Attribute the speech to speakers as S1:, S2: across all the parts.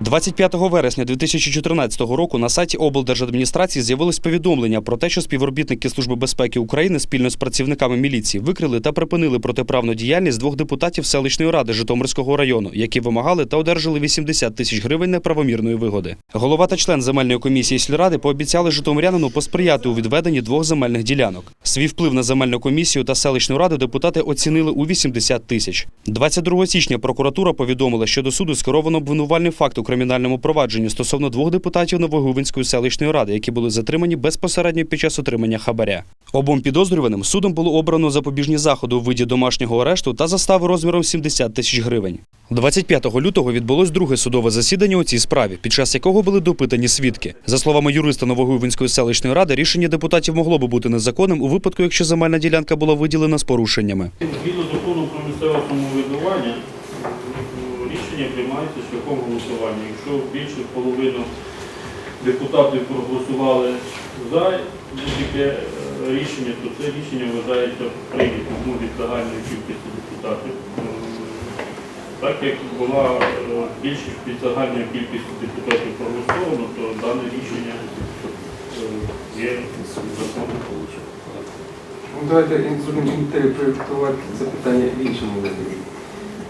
S1: 25 вересня 2014 року на сайті облдержадміністрації з'явилось повідомлення про те, що співробітники Служби безпеки України спільно з працівниками міліції викрили та припинили протиправну діяльність двох депутатів селищної ради Житомирського району, які вимагали та одержали 80 тисяч гривень неправомірної вигоди. Голова та член земельної комісії сільради пообіцяли житомирянину посприяти у відведенні двох земельних ділянок. Свій вплив на земельну комісію та селищну раду депутати оцінили у 80 тисяч. 22 січня прокуратура повідомила, що до суду скеровано обвинувальний факт кримінальному провадженні стосовно двох депутатів Новогувинської селищної ради, які були затримані безпосередньо під час отримання хабаря. Обом підозрюваним судом було обрано запобіжні заходи у виді домашнього арешту та застави розміром 70 тисяч гривень. 25 лютого відбулось друге судове засідання у цій справі, під час якого були допитані свідки. За словами юриста Новогуйвинської селищної ради, рішення депутатів могло би бути незаконним у випадку, якщо земельна ділянка була виділена з порушеннями.
S2: Згідно закону про місцеве самоврядування, рішення приймається шляхом голосування. Якщо більше половини депутатів проголосували за будь-яке е, рішення, то це рішення вважається прийнятим ну, від загальної кількості депутатів. Так як була е, більшість від загальної кількості депутатів проголосовано, то дане рішення е, є законом.
S3: Ну, давайте будемо інтерпретувати це питання в іншому вигляді.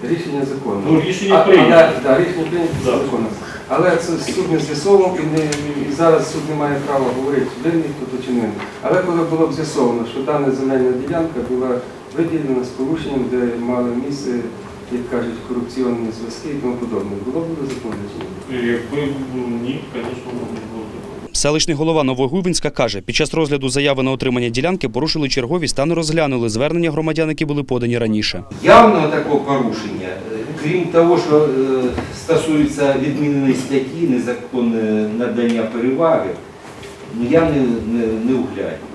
S3: Рішення закону.
S2: Ну, рішення прийнято.
S3: да, рішення прийнято
S2: Да.
S3: законом. Але це суд не з'ясовував і, не, і зараз суд не має права говорити, винний хто чи не. Але коли було б з'ясовано, що дана земельна ділянка була виділена з порушенням, де мали місце, як кажуть, корупційні зв'язки і тому подобне, було б законно чи ні?
S2: Якби ні, звісно, не було.
S1: Селищний голова Новогувинська каже, під час розгляду заяви на отримання ділянки порушили черговість та не розглянули звернення громадян, які були подані раніше.
S4: Явного такого порушення, крім того, що е, стосується відміненої статті, незаконне надання переваги, ну я не, не, не углядю.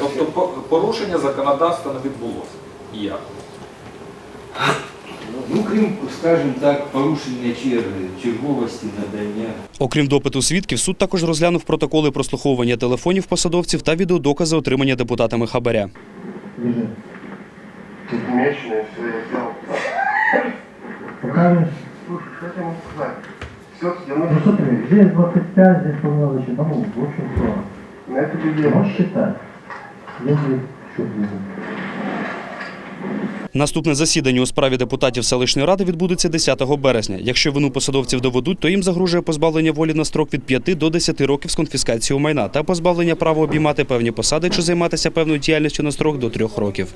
S5: Тобто порушення законодавства не відбулося. Як?
S4: Ну, крім, скажімо так, порушення черги, черговості надання.
S1: Окрім допиту свідків, суд також розглянув протоколи прослуховування телефонів посадовців та відеодокази отримання депутатами хабаря.
S6: Тут меченый, все я сделал.
S7: Покажешь?
S6: Слушай, что я тебе могу сказать? Все-таки, ну,
S7: Ну смотри, здесь 25, здесь по мелочи, ну, в общем, то.
S6: на это
S7: Ты
S6: тебе
S7: можешь считать? Если что будет.
S1: Наступне засідання у справі депутатів селищної ради відбудеться 10 березня. Якщо вину посадовців доведуть, то їм загрожує позбавлення волі на строк від 5 до 10 років з конфіскацією майна та позбавлення права обіймати певні посади чи займатися певною діяльністю на строк до 3 років.